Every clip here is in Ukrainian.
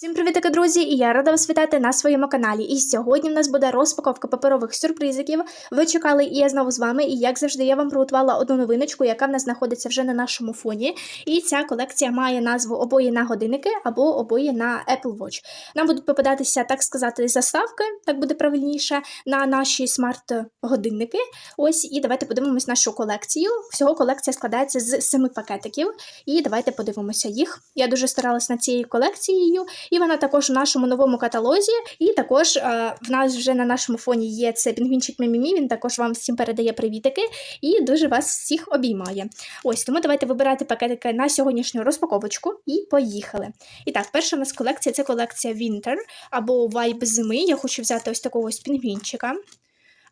Всім привітки, друзі! І я рада вас вітати на своєму каналі. І сьогодні в нас буде розпаковка паперових сюрпризиків. Ви чекали, і я знову з вами. І як завжди, я вам приготувала одну новиночку, яка в нас знаходиться вже на нашому фоні. І ця колекція має назву обої на годинники або обої на Apple Watch. Нам будуть попадатися, так сказати, заставки, так буде правильніше, на наші смарт-годинники. Ось, і давайте подивимось нашу колекцію. Всього колекція складається з семи пакетиків. І давайте подивимося їх. Я дуже старалась над цією колекцією. І вона також в нашому новому каталозі. І також е, в нас вже на нашому фоні є це пінгвінчик Мімімі. Він також вам всім передає привітики і дуже вас всіх обіймає. Ось тому давайте вибирати пакетики на сьогоднішню розпаковочку і поїхали. І так, перша у нас колекція це колекція Winter або Vibe зими. Я хочу взяти ось такого ось пінгвінчика.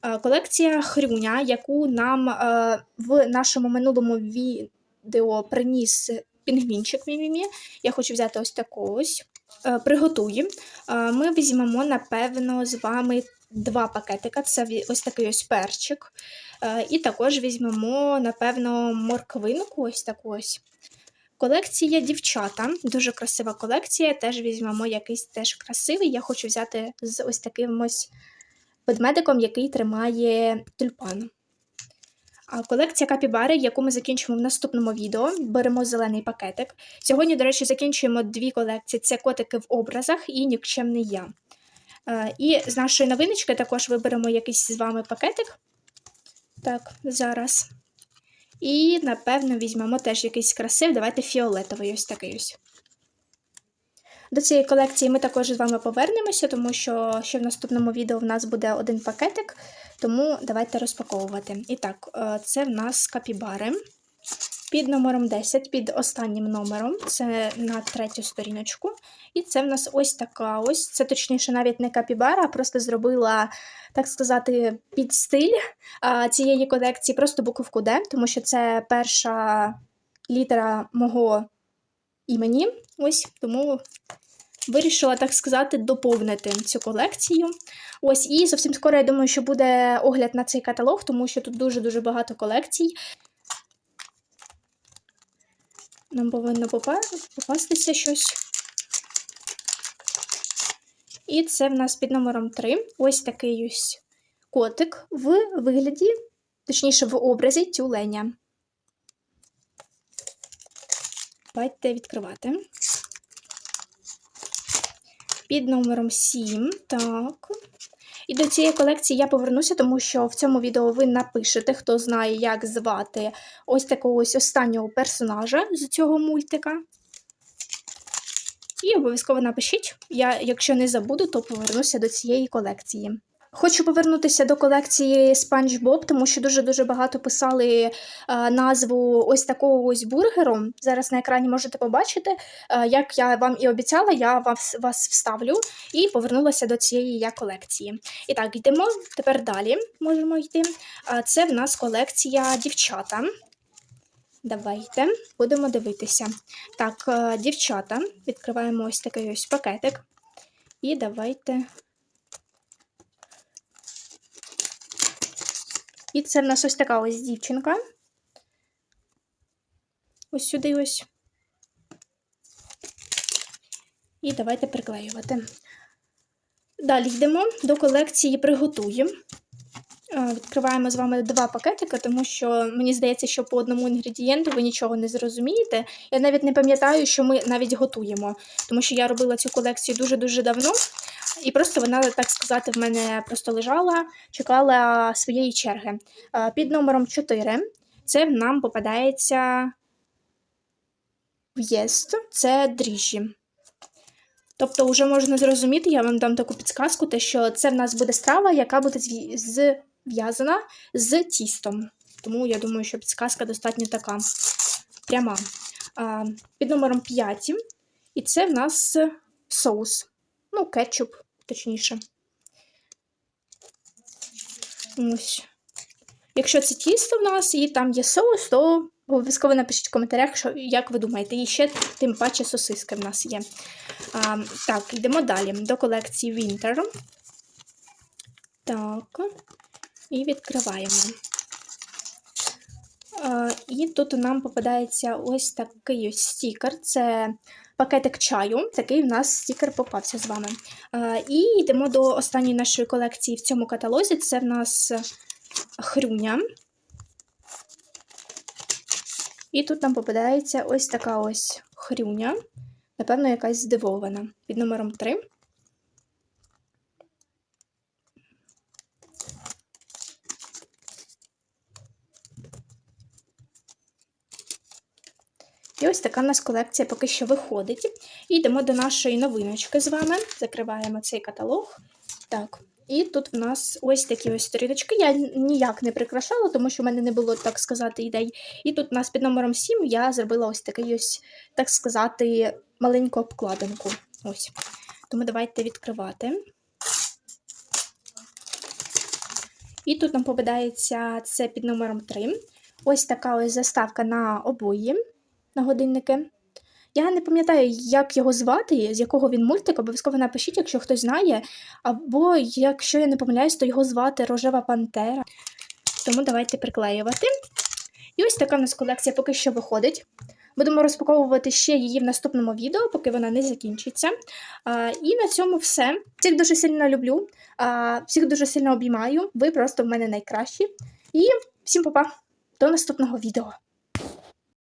Е, Колекція Хрюня, яку нам е, в нашому минулому відео приніс пінгвінчик Мімімі. Я хочу взяти ось таку ось. Е, Приготуємо. Е, Ми візьмемо, напевно, з вами два пакетика. Це ось такий ось перчик. Е, І також візьмемо, напевно, морквинку, ось таку ось. Колекція дівчата. Дуже красива колекція. Теж візьмемо якийсь теж красивий. Я хочу взяти з ось таким ось ведмедиком, який тримає тюльпан. Колекція капібари, яку ми закінчимо в наступному відео, беремо зелений пакетик. Сьогодні, до речі, закінчуємо дві колекції: це котики в образах і нікчемний я. Е, І з нашої новиночки також виберемо якийсь з вами пакетик. Так, зараз. І, напевно, візьмемо теж якийсь красивий. Давайте фіолетовий, ось такий ось. До цієї колекції ми також з вами повернемося, тому що ще в наступному відео в нас буде один пакетик, тому давайте розпаковувати. І так, е, це в нас капібари під номером 10, під останнім номером, це на третю сторіночку. І це в нас ось така ось. Це точніше, навіть не капібара, а просто зробила, так сказати, під стиль цієї колекції, просто буковку Д, тому що це перша літера мого імені. Ось тому вирішила, так сказати, доповнити цю колекцію. Ось, і зовсім скоро я думаю, що буде огляд на цей каталог, тому що тут дуже-дуже багато колекцій. Нам повинно попа- попастися щось. І це в нас під номером 3. Ось такий ось котик в вигляді, точніше, в образі тюленя. Давайте відкривати. Під номером 7. Так. І до цієї колекції я повернуся, тому що в цьому відео ви напишете, хто знає, як звати ось такого ось останнього персонажа з цього мультика. І обов'язково напишіть. Я, якщо не забуду, то повернуся до цієї колекції. Хочу повернутися до колекції Спанч Боб, тому що дуже-дуже багато писали е, назву ось такого ось бургеру. Зараз на екрані можете побачити. Е, як я вам і обіцяла, я вас, вас вставлю і повернулася до цієї я колекції. І так, йдемо тепер далі. Можемо йти. Це в нас колекція дівчата. Давайте будемо дивитися. Так, е, дівчата, відкриваємо ось такий ось пакетик. І давайте. І це в нас ось така ось дівчинка. Ось сюди ось. І давайте приклеювати. Далі йдемо до колекції приготуємо. Е, Відкриваємо з вами два пакетика, тому що мені здається, що по одному інгредієнту ви нічого не зрозумієте. Я навіть не пам'ятаю, що ми навіть готуємо, тому що я робила цю колекцію дуже-дуже давно, і просто вона, так сказати, в мене просто лежала, чекала своєї черги. Е, Під номером 4 це нам попадається в'єст, це дріжджі. Тобто, вже можна зрозуміти, я вам дам таку підсказку, те, що це в нас буде страва, яка буде зв'язана з тістом. Тому я думаю, що підсказка достатньо така пряма. Під номером 5. І це в нас соус. Ну, кетчуп, точніше. Ось. Якщо це тісто в нас і там є соус, то обов'язково напишіть в коментарях, що, як ви думаєте, і ще тим паче сосиски в нас є. А, так, йдемо далі до колекції Winter. Так. І відкриваємо. Е, І тут нам попадається ось такий ось стікер. Це пакетик чаю. Такий в нас стікер попався з вами. Е, І йдемо до останньої нашої колекції в цьому каталозі. Це в нас хрюня. І тут нам попадається ось така ось хрюня. Напевно, якась здивована. Під номером 3. І ось така в нас колекція поки що виходить. І йдемо до нашої новиночки з вами. Закриваємо цей каталог. Так, і тут в нас ось такі ось сторіночки. Я ніяк не прикрашала, тому що в мене не було, так сказати, ідей. І тут у нас під номером 7 я зробила ось такий ось, так сказати, маленьку обкладинку. Ось. Тому давайте відкривати. І тут нам попадається це під номером 3. Ось така ось заставка на обої на годинники. Я не пам'ятаю, як його звати, з якого він мультик, обов'язково напишіть, якщо хтось знає. Або, якщо я не помиляюсь, то його звати Рожева Пантера. Тому давайте приклеювати. І ось така в нас колекція поки що виходить. Будемо розпаковувати ще її в наступному відео, поки вона не закінчиться. А, і на цьому все. Всіх дуже сильно люблю, а, всіх дуже сильно обіймаю. Ви просто в мене найкращі. І всім па-па! До наступного відео.